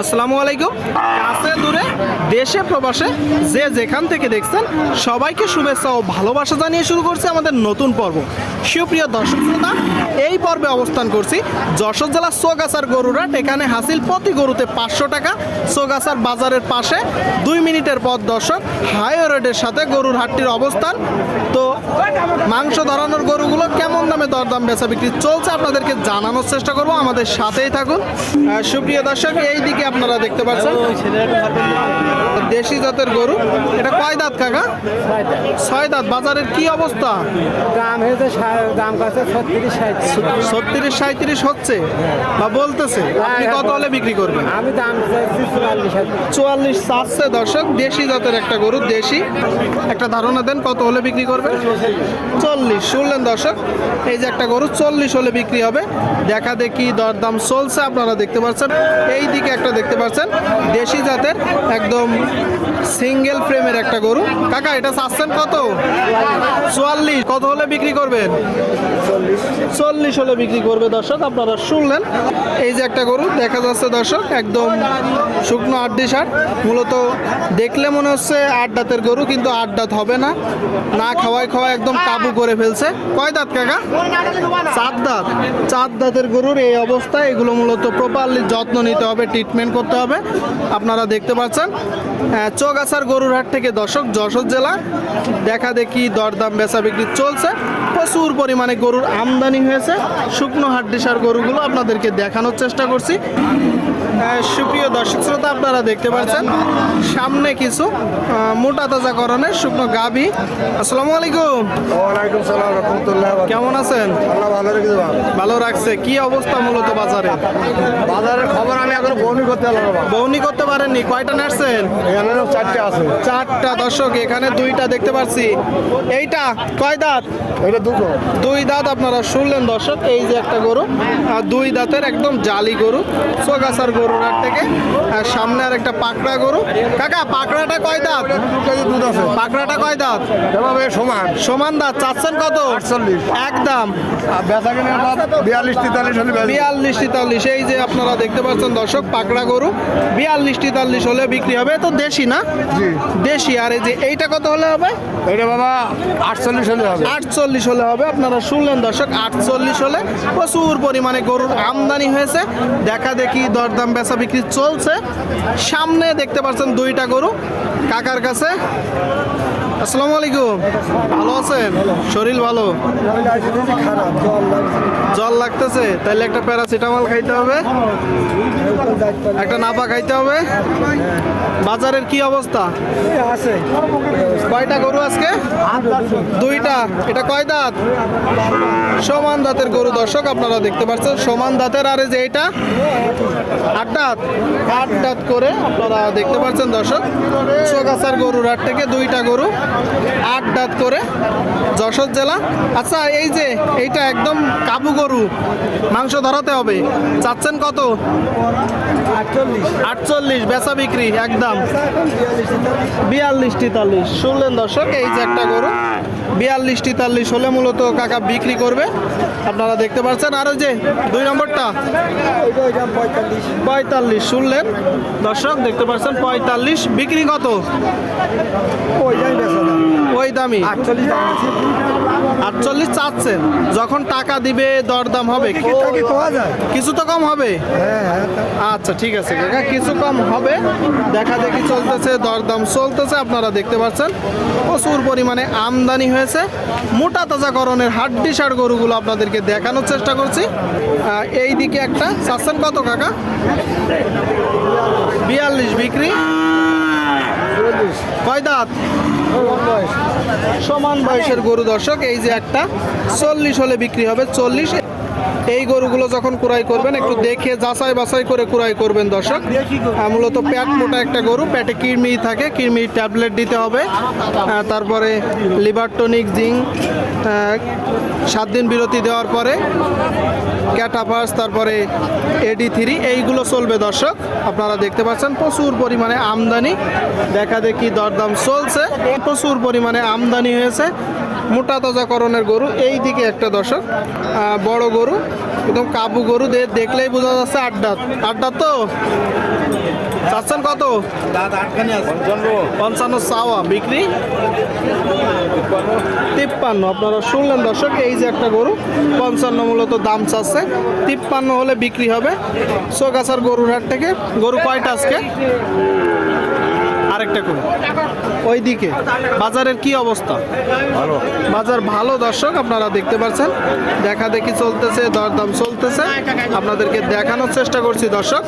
আসসালামু আলাইকুম। কাছে দূরে, দেশে প্রবাসে যে যেখান থেকে দেখছেন, সবাইকে শুভেচ্ছা ও ভালোবাসা জানিয়ে শুরু করছে আমাদের নতুন পর্ব। সুপ্রিয় দর্শক শ্রোতা, এই পর্বে অবস্থান করছি যশোর জেলার সোগাছার গরুরাট এখানে হাসিল প্রতি গরুতে পাঁচশো টাকা। সোগাছার বাজারের পাশে দুই মিনিটের পথ দর্শক, হাইওয়ে রোডের সাথে গরুর হাটটির অবস্থান। তো মাংস ধরানোর গরুগুলো কেমন দামে দরদাম বেচা বিক্রি চলছে আপনাদেরকে জানানোর চেষ্টা করব। আমাদের সাথেই থাকুন। সুপ্রিয় দর্শক, এই দিকে আপনারা দেখতে পাচ্ছেন। দেশি জাতের গরু। এটা কয় দাঁত কাকা? ছয় দাঁত। বাজারের কি অবস্থা? দাম হয়েছে দাম কাছে ছত্রিশ ছত্রিশ সাঁত্রিশ হচ্ছে? বা বলতেছে আপনি কত হলে বিক্রি করবেন? আমি দাম চুয়াল্লিশ হাজার। দর্শক। দেশি জাতের একটা গরু দেশি। একটা ধারণা দেন কত হলে বিক্রি করবেন? চল্লিশ। শুনলেন দর্শক এই যে একটা গরু চল্লিশ হলে বিক্রি হবে। দেখা দেখি দরদাম চলছে আপনারা দেখতে পাচ্ছেন। এই দিকে একটা দেখতে পাচ্ছেন দেশি জাতের একদম সিঙ্গেল ফ্রেমের একটা গরু। কাকা, এটা চাচ্ছেন কত? চুয়াল্লিশ। কত হলে বিক্রি করবেন? চল্লিশ। হলে বিক্রি করবে দর্শক আপনারা শুনলেন। এই যে একটা গরু দেখা যাচ্ছে দর্শক একদম শুকনো আড্ডি সার মূলত দেখলে মনে হচ্ছে আট দাঁতের গরু কিন্তু আট দাঁত হবে না। না খাওয়াই খাওয়া একদম কাবু করে ফেলছে। কয় দাঁত কাকা? চার দাঁত। চার দাঁতের গরুর এই অবস্থা এগুলো মূলত প্রপারলি যত্ন নিতে হবে ট্রিটমেন্ট করতে হবে। আপনারা দেখতে পাচ্ছেন আহ, চৌগাছার গরুর হাট থেকে দর্শক যশোর জেলা। দেখা দেখি দরদাম বেচা বিক্রি চলছে। প্রচুর পরিমাণে গরুর আমদানি হয়েছে। শুকনো হাড্ডিসার গরুগুলো আপনাদেরকে দেখানোর চেষ্টা করছি। সুপ্রিয় দর্শক শ্রোতা আপনারা দেখতে পাচ্ছেন সামনে কিছু মোটা তাজা করণের শুকনো গাভী। আসসালামু আলাইকুম। ওয়ালাইকুম সালাম রহমতুল্লাহ কেমন আছেন? আল্লাহ ভালো রেখে দেবা ভালো রাখছে। কি অবস্থা মূলত বাজারে? বাজারের খবর আমি এখন বমি করতে পারলাম না। বৌনি করতে পারেননি। কয়টা নাড়ছেন? এখানে চারটে আছে। চারটা দর্শক এখানে দুইটা দেখতে পাচ্ছি। এইটা কয় দাঁত? এটা দুই দাঁত আপনারা শুনলেন দর্শক এই যে একটা গরু আর দুই দাঁতের একদম জালি গরু সোগাছার গরুর হাট থেকে। আর সামনে আর একটা পাকড়া গরু। কাকা পাকড়াটা কয় দাঁত? দুধ আছে পাকড়াটা কয় দাঁত? সমান সমান দাঁত চাচ্ছেন কত? আটচল্লিশ একদম বিয়াল্লিশ তেতাল্লিশ বিয়াল্লিশ তেতাল্লিশ এই যে আপনারা দেখতে পাচ্ছেন দর্শক পাকড়া গরু। বিয়াল্লিশ তেতাল্লিশ হলে বিক্রি হবে। তো দেশি না? দেশি আর এই যে এইটা কত হলে হবে? এটা বাবা আটচল্লিশ হলে হবে। আটচল্লিশ হলে হবে। আপনারা শুনলেন দর্শক আটচল্লিশ হলে প্রচুর পরিমাণে গরুর আমদানি হয়েছে। দেখা দেখি দরদাম বেচা বিক্রি চলছে। সামনে দেখতে পাচ্ছেন দুইটা গরু কাকার কাছে। আসসালামু আলাইকুম। ভালো আছেন? শরীর ভালো? জল লাগতেছে। তাহলে একটা প্যারাসিটামল খাইতে হবে। একটা নাপা খাইতে হবে। বাজারের কি অবস্থা? আছে। কয়টা গরু আজকে? দুইটা। এটা কয় দাঁত? সমান দাঁতের গরু। দর্শক, আপনারা দেখতে পাচ্ছেন, সমান দাঁতের আর যে এটা আট দাঁত। আট দাঁত করে আপনারা দেখতে পাচ্ছেন, দর্শক, চোগাছার গরুর হাট থেকে দুইটা গরু, আট দাঁত করে যশোর জেলা। আচ্ছা এই যে এইটা একদম কাবু গরু, মাংস ধরাতে হবে। চাচ্ছেন কত? আটচল্লিশ, বেচা বিক্রি, একদম। বিয়াল্লিশ, তেতাল্লিশ। শুনলেন দর্শক, এই যে একটা গরু। বিয়াল্লিশ তেতাল্লিশ হলে মূলত কাকা বিক্রি করবে। আপনারা দেখতে পাচ্ছেন আরও যে দুই নম্বরটা। পঁয়তাল্লিশ শুনলেন। দর্শক, দেখতে পাচ্ছেন, পঁয়তাল্লিশ বিক্রি কত ওই দামি। আটচল্লিশ চাচ্ছেন। যখন টাকা দিবে দরদাম হবে। কিছু তো কম হবে। হ্যাঁ হ্যাঁ আচ্ছা ঠিক আছে কাকা কিছু কম হবে। দেখা দেখি চলতেছে দরদাম চলতেছে আপনারা দেখতে পাচ্ছেন। প্রচুর পরিমাণে আমদানি হয়েছে। মোটা তাজাকরণের হাড্ডি সার গরুগুলো আপনাদেরকে দেখানোর চেষ্টা করছি। এই দিকে একটা চাচ্ছেন কত কাকা? বিয়াল্লিশ বিক্রি। কয় দাঁত? সমান বয়সের গরু দর্শক এই যে একটা চল্লিশ হলে বিক্রি হবে চল্লিশ। এই গরুগুলো যখন কুড়াই করবেন একটু দেখে যাচাই বাছাই করে কুড়াই করবেন দর্শক। মূলত প্যাট মোটা একটা গরু প্যাটে কৃমি থাকে কৃমি ট্যাবলেট দিতে হবে। তারপরে লিভার টনিক জিঙ্ক সাত দিন বিরতি দেওয়ার পরে ক্যাটাপাস তারপরে এডি থ্রি এইগুলো চলবে দর্শক। আপনারা দেখতে পাচ্ছেন প্রচুর পরিমাণে আমদানি। দেখা দেখি দরদাম চলছে। প্রচুর পরিমাণে আমদানি হয়েছে। মোটা তাজাকরণের গরু এই দিকে একটা দর্শক। বড় গরু একদম কাবু গরু দেখলেই বোঝা যাচ্ছে আড্ডা আড্ডা তো? চাচ্ছেন কত? পঞ্চান্ন। চাওয়া। বিক্রি? তিপ্পান্ন। আপনারা শুনলেন দর্শক এই যে একটা গরু পঞ্চান্ন মূলত দাম চাচ্ছে। তিপ্পান্ন হলে বিক্রি হবে। সোগাছার গরুর হাট থেকে। গরু কয়টা আজকে? আরেকটা করে ওই দিকে বাজারের কি অবস্থা? বাজার ভালো দর্শক আপনারা দেখতে পাচ্ছেন। দেখা দেখি চলতেছে দরদাম চলতেছে। আপনাদেরকে দেখানোর চেষ্টা করছি দর্শক।